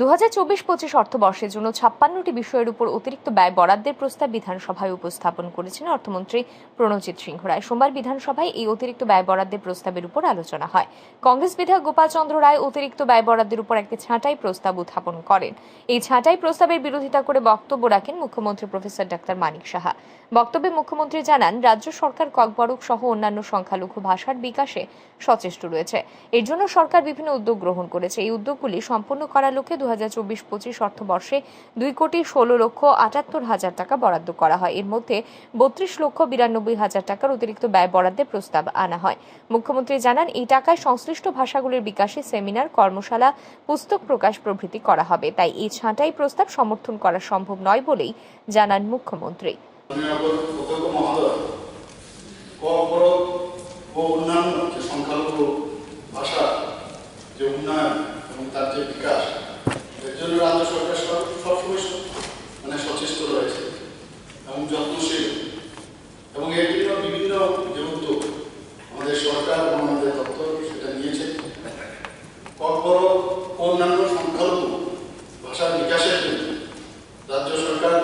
দু হাজার চব্বিশ পঁচিশ অর্থবর্ষের জন্য ছাপ্পান্নটি বিষয়ের উপর অতিরিক্ত ব্যয় বরাদ্দের প্রস্তাব বিধানসভায় উপস্থাপন করেছেন অর্থমন্ত্রী প্রণজিৎ সিংহ রায়। সোমবার বিধানসভায় এই অতিরিক্ত ব্যয় বরাদ্দের প্রস্তাবের উপর আলোচনা হয়। কংগ্রেস বিধায়ক গোপাল চন্দ্র রায় অতিরিক্ত ব্যয় বরাদ্দের উপর একটি ছাঁটাই প্রস্তাব উত্থাপন করেন। এই ছাঁটাই প্রস্তাবের বিরোধিতা করে বক্তব্য রাখেন মুখ্যমন্ত্রী প্রফেসর ডাক্তার মানিক সাহা। বক্তব্যে মুখ্যমন্ত্রী জানান, রাজ্য সরকার ককবরক সহ অন্যান্য সংখ্যালঘু ভাষার বিকাশে সচেষ্ট রয়েছে। এর জন্য সরকার বিভিন্ন উদ্যোগ গ্রহণ করেছে। এই উদ্যোগগুলি সম্পন্ন করার লক্ষ্যে দু হাজার চব্বিশ পঁচিশ অর্থবর্ষে দুই কোটি ষোলো লক্ষ আটাত্তর হাজার টাকা বরাদ্দ করা হয়। এর মধ্যে বত্রিশ লক্ষ বিরানব্বই হাজার টাকার অতিরিক্ত ব্যয় বরাদ্দের প্রস্তাব আনা হয়। মুখ্যমন্ত্রী জানান, এই টাকায় সংশ্লিষ্ট ভাষাগুলির বিকাশে সেমিনার, কর্মশালা, পুস্তক প্রকাশ প্রভৃতি করা হবে। তাই এই ছাঁটাই প্রস্তাব সমর্থন করা সম্ভব নয় বলেই জানান মুখ্যমন্ত্রী। ও যে সংখ্যালঘু ভাষা যে উন্নয়ন এবং তার যে বিকাশ জন্য রাজ্য সরকার সব- সবসময় মানে সচেষ্ট রয়েছে এবং যত্নশীল। এবং এর জন্য বিভিন্ন যে আমাদের সরকার এবং আমাদের দপ্তর সেটা নিয়েছে। ও অন্যান্য সংখ্যালঘু ভাষার বিকাশের জন্য রাজ্য সরকার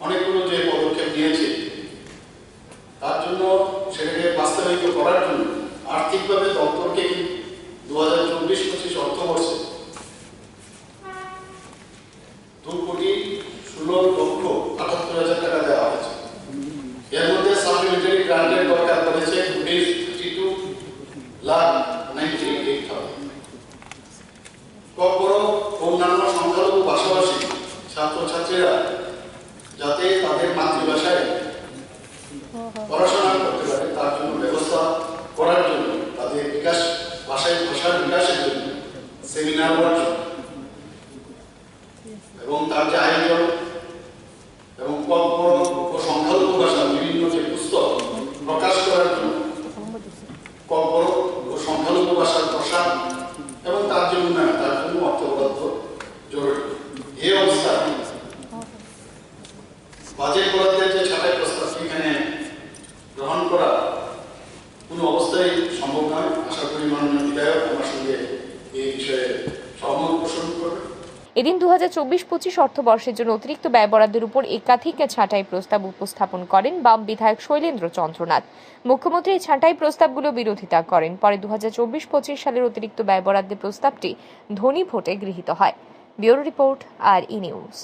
অনেকগুলো যে পদক্ষেপ নিয়েছে, তার জন্য সেটাকে বাস্তবায়িত করার জন্য আর্থিকভাবে দপ্তরকে দু হাজার চব্বিশ পঁচিশ অর্থবর্ষে দু কোটি ষোলো লক্ষ আটাত্তর হাজার টাকা দেওয়া হয়েছে এর মধ্যে সাপ্লিমেন্টারি গ্রান্টের দরকার পড়েছে রুপিস ফিফটি টু ছাত্রছাত্রীরা তাদের মাতৃভাষায় পড়াশোনা করতে পারে, তার জন্য ব্যবস্থা করার জন্য, তাদের বিকাশ, ভাষায় বিকাশের জন্য এবং তার যে আয়োজন এবং কপর ও সংখ্যালঘু ভাষা বিভিন্ন যে পুস্তক প্রকাশ করার জন্য কপর ও সংখ্যালঘু ভাষার প্রসার এবং তার যে উন্নয়ন তার জন্য অর্থ বরাদ্দ জরুরি এই অবস্থায় বাজেট বরাদ্দের যে ছাঁটাই প্রস্তাবটি এখানে গ্রহণ করা কোনো অবস্থায় সম্ভব নয়। আশা করি মাননীয় বিধায়ক আমার সঙ্গে এই বিষয়ে সহমত পোষণ করবে। এদিন দু হাজার চব্বিশ পঁচিশ অর্থবর্ষের জন্য অতিরিক্ত ব্যয় বরাদ্দের উপর একাধিক ছাঁটাই প্রস্তাব উপস্থাপন করেন বাম বিধায়ক শৈলেন্দ্র চন্দ্রনাথ। মুখ্যমন্ত্রী এই ছাঁটাই প্রস্তাবগুলো বিরোধিতা করেন। পরে দু হাজার চব্বিশ পঁচিশ সালের অতিরিক্ত ব্যয় বরাদ্দের প্রস্তাবটি ধনী ভোটে গৃহীত হয়। Bureau report R E news.